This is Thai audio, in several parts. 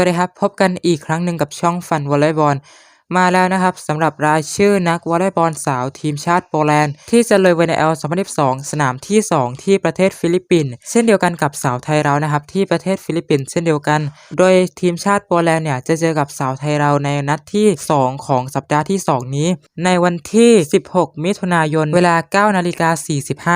วัสดีครับ พบกันอีกครั้งหนึ่งกับช่องฟันวอลเลย์บอล มาแล้วนะครับสำหรับรายชื่อนักวอลเลย์บอลสาวทีมชาติโปแลนด์ ที่จะเลย VNL 2022 สนามที่ 2 ที่ประเทศฟิลิปปินส์เช่นเดียวกันกับสาวไทยเรานะครับที่ประเทศฟิลิปปินส์เช่นเดียวกัน โดยทีมชาติโปแลนด์เนี่ยจะเจอกับสาวไทยเราในนัดที่ 2 ของสัปดาห์ที่ 2 นี้ ในวันที่ 16 มิถุนายน เวลา 9 นาฬิกา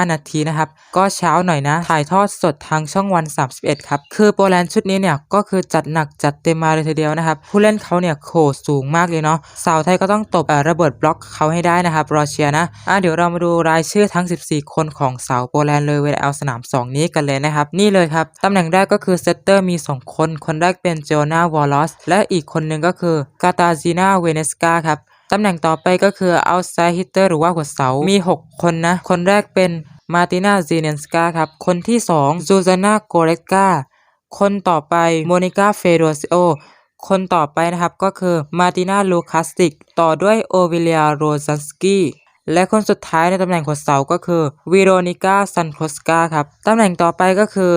45 นาทีนะครับก็เช้าหน่อยนะถ่ายทอดสดทางช่องวัน 31 ครับ คือโปแลนด์ชุดนี้เนี่ยก็คือจัดหนักจัดเต็มมาเลยทีเดียวนะครับผู้เล่นเขาเนี่ยโขสูงมากเลยเนาะสาวไทยก็ต้องตบระเบิดบล็อกเขาให้ได้นะครับรอเชียนะอะเดี๋ยวเรามาดูรายชื่อทั้ง 14 คนของสาวโปแลนด์เลยเวลาเอาสนาม 2 นี้กันเลยนะครับ นี่เลยครับ ตำแหน่งแรกก็คือเซตเตอร์มี 2 คน คนแรกเป็นโจนาวอลลอสและอีกคนหนึ่งก็คือกาตาจีนาเวเนสกาครับตำแหน่งต่อไปก็คือ outside hitter หรือว่าหัวเสา มี 6 คนนะ คนแรกเป็นมาตินาซีเนนสกาครับ คนที่2ซูซาน่าโกเรกกาคนต่อไปโมนิกาเฟโดซิโอ คนต่อไปนะครับก็คือมาตินาลูคัสติก ต่อด้วยโอวิเลียโรซันสกี้และคนสุดท้ายในตำแหน่งหัวเสาก็คือวิโรนิก้าซันโคสกาครับ ตำแหน่งต่อไปก็คือ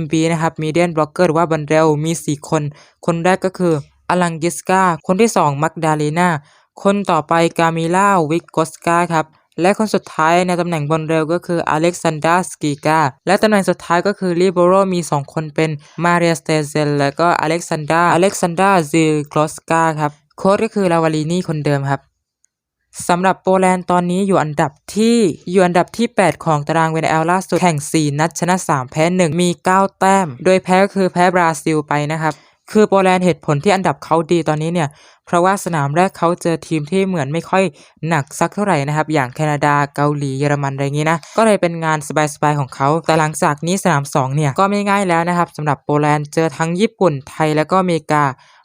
MB นะครับมีเดียนบล็อกเกอร์หรือว่าบันเรลมี 4 คน คนแรกก็คืออลังกิสกาคนที่ 2 มักดาเลนาคนต่อไปกามิล่าวิกโกสกาครับ และคนสุดท้ายในตำแหน่งบนเร็วก็คืออเล็กซานดราสกีกาและตำแหน่งสุดท้ายก็คือลิโบโรมี 2 คนเป็นมาเรียสเตเซลและก็อเล็กซานดราอเล็กซานดราซิลกลอสกาครับโค้ชก็คือลาวาลีนี่คนเดิมครับสำหรับโปแลนด์ตอนนี้อยู่อันดับที่อยู่อันดับที่ 8 ของตาราง VNL ล่าสุดแข่ง 4 นัดชนะ 3 แพ้ 1 มี 9 แต้ม โดยแพ้ก็คือแพ้บราซิลไปนะครับ คือโปแลนด์เหตุผลที่อันดับเขาดีตอนนี้เนี่ย เพราะว่าสนามแรกเขาเจอทีมที่เหมือนไม่ค่อยหนักสักเท่าไหร่นะครับ อย่างแคนาดาเกาหลีเยอรมันอะไรอย่างนี้นะ ก็เลยเป็นงานสบายๆของเขา แต่หลังจากนี้สนาม2เนี่ยก็ไม่ง่ายแล้วนะครับสำหรับโปแลนด์เจอทั้งญี่ปุ่นไทยแล้วก็อเมริกา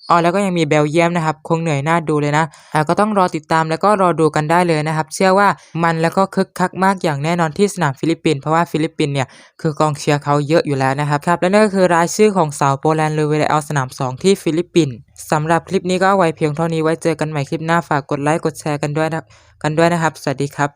อ๋อแล้วก็ยังมีเบลเยียมนะครับคงเหนื่อยหน้าดูเลยนะอ่ก็ต้องรอติดตามแล้วก็รอดูกันได้เลยนะครับ เชื่อว่ามันแล้วก็คึกคักมากอย่างแน่นอนที่สนามฟิลิปปินส์เพราะว่าฟิลิปปินส์เนี่ยคือกองเชียร์เขาเยอะอยู่แล้วนะครับครับและนั่นก็คือรายชื่อของสาวโปแลนด์เลยเวลาเอาสนาม 2 ที่ฟิลิปปินส์สำหรับคลิปนี้ก็ไว้เพียงเท่านี้ไว้เจอกันใหม่คลิปหน้าฝากกดไลค์กดแชร์กันด้วยนะกันด้วยนะครับ สวัสดีครับ